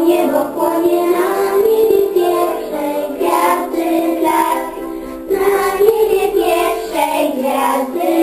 niebo płonie na niebie pierwszej gwiazdy blask, na niebie pierwszej gwiazdy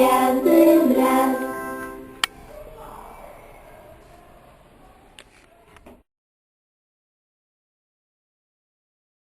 gwiazdy brak.